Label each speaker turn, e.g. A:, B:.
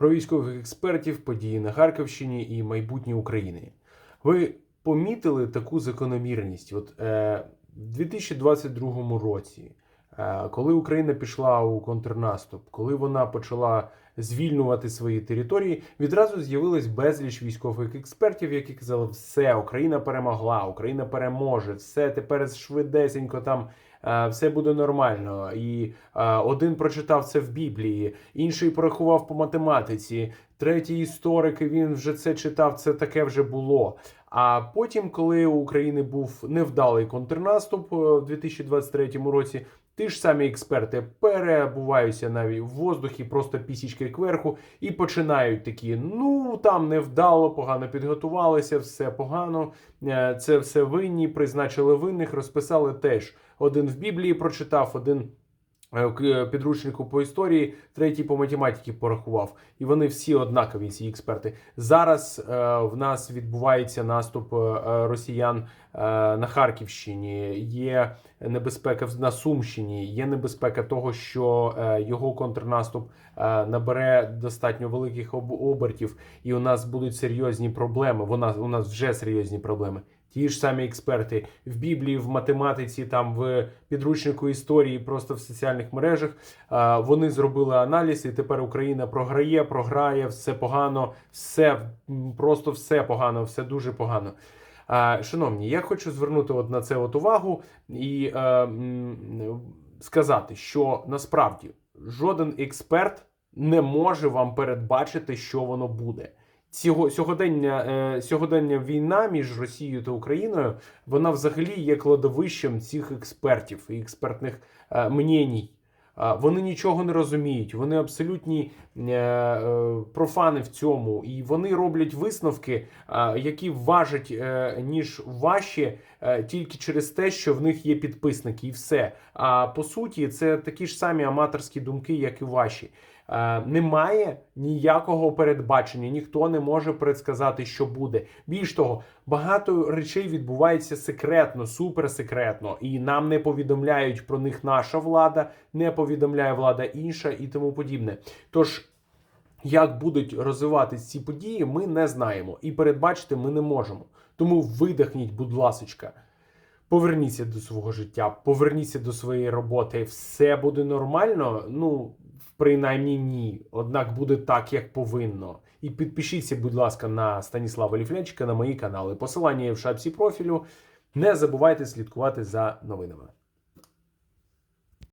A: про військових експертів, події на Харківщині і майбутнє України. Ви помітили таку закономірність? От е, в 2022 році, коли Україна пішла у контрнаступ, коли вона почала звільнювати свої території, відразу з'явилось безліч військових експертів, які казали, все, Україна перемогла, Україна переможе, все тепер швидесенько там. е, Все буде нормально, і е, один прочитав це в Біблії, інший порахував по математиці, третій історик він вже це читав. Це таке вже було. А потім, коли у України був невдалий контрнаступ е, в 2023 році, ті ж самі експерти перебуваються навіть в воздухі, просто пісічки кверху, і починають такі: ну там невдало, погано підготувалися, все погано, е, це все винні, призначили винних, розписали теж. Один в Біблії прочитав, один підручнику по історії, третій по математиці порахував. І вони всі однакові, ці експерти. Зараз е, в нас відбувається наступ е, е, росіян е, на Харківщині. Є небезпека на Сумщині. Є небезпека того, що е, його контрнаступ е, набере достатньо великих об- обертів, і у нас будуть серйозні проблеми. Вона у нас вже серйозні проблеми. Ті ж самі експерти в Біблії, в математиці, там в підручнику історії, просто в соціальних мережах. Вони зробили аналіз, і тепер Україна програє, програє, все погано, все просто все погано, все дуже погано. Шановні, я хочу звернути от на це от увагу і е, сказати, що насправді жоден експерт не може вам передбачити, що воно буде. Сьогодення, е, сьогодення війна між Росією та Україною вона взагалі є кладовищем цих експертів і експертних е, мнєній. Вони нічого не розуміють, вони абсолютні е, профани в цьому, і вони роблять висновки, які важать ніж ваші, тільки через те, що в них є підписники, і все. А по суті, це такі ж самі аматорські думки, як і ваші. Е, Немає ніякого передбачення, ніхто не може предсказати, що буде. Більш того, багато речей відбувається секретно, суперсекретно, і нам не повідомляють про них наша влада, не повідомляє влада інша і тому подібне. Тож. Як будуть розвиватись ці події, ми не знаємо і передбачити ми не можемо. Тому видихніть, будь ласочка, поверніться до свого життя, поверніться до своєї роботи. Все буде нормально. Ну, принаймні ні. Однак буде так, як повинно. І підпишіться, будь ласка, на Станіслава Ліфлянчика на мої канали. Посилання є в шапці профілю. Не забувайте слідкувати за новинами.